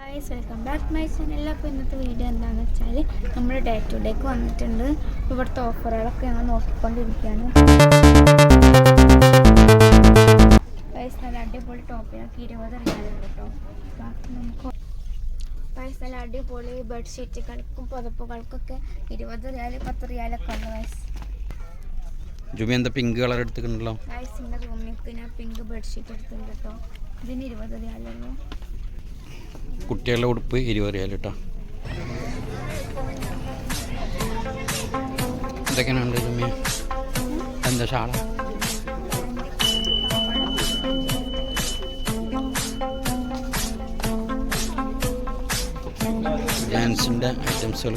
Guys welcome back my channel അപ്പോൾ ഇന്നത്തെ video എന്താണെന്ന് വെച്ചാൽ നമ്മൾ ഡേ ടു ഡേക്ക് വന്നിട്ടുണ്ട്. ഇവിടുത്തെ ഓഫറുകളൊക്കെ ഞങ്ങൾ നോക്കിക്കൊണ്ടിരിക്കുകയാണ്. ഗൈസ് നല്ല അടിപൊളി ടോപ്പിനൊക്കെ ഇരുപത് റിയാലുണ്ട് കേട്ടോ ബാക്കി നമുക്ക് ഗൈസ് നല്ല അടിപൊളി ബെഡ്ഷീറ്റുകൾക്കും പുതപ്പുകൾക്കൊക്കെ ഇരുപത് റിയാൽ പത്ത് റിയാലൊക്കെ ഉണ്ട് ഗൈസ് ജുമി എന്താ പിങ്ക് കളർ എടുത്തിട്ടുണ്ടല്ലോ? ഗൈസ് റൂമിലേക്ക് ഞാൻ പിങ്ക് ബെഡ്ഷീറ്റ് എടുത്തിട്ടുണ്ട് കേട്ടോ ഇതിന് ഇരുപത് റിയാലുള്ളൂ കുട്ടികളുടെ ഉടുപ്പ് ഇരുപത് റിയാൽ കേട്ടോ. എന്തൊക്കെയാണ് എന്താ ഷാള? ഡാൻസിന്റെ ഐറ്റംസുകൾ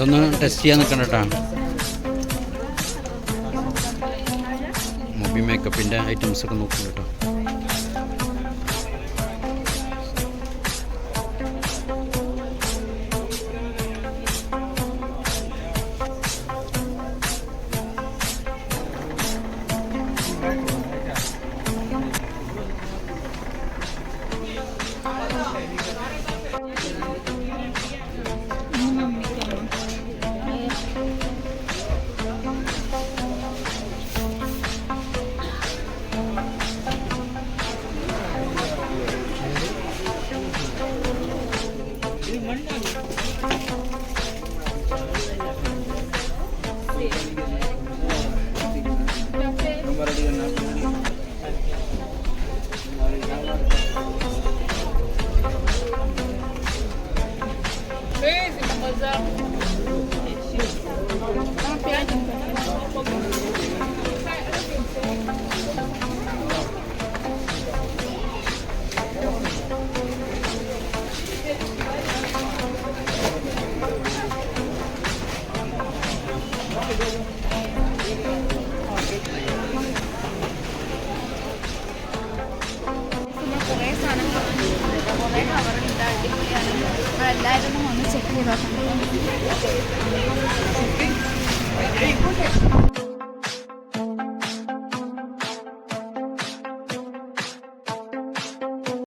ഇതൊന്ന് ടെസ്റ്റ് ചെയ്യാൻ നിൽക്കണം കേട്ടോ. മൊബി മേക്കപ്പിന്റെ ഐറ്റംസ് ഒക്കെ നോക്കുന്നു കേട്ടോ. Gracias. എല്ലാവരും ഒന്ന് ചെക്ക് ചെയ്ത്. നോക്കണം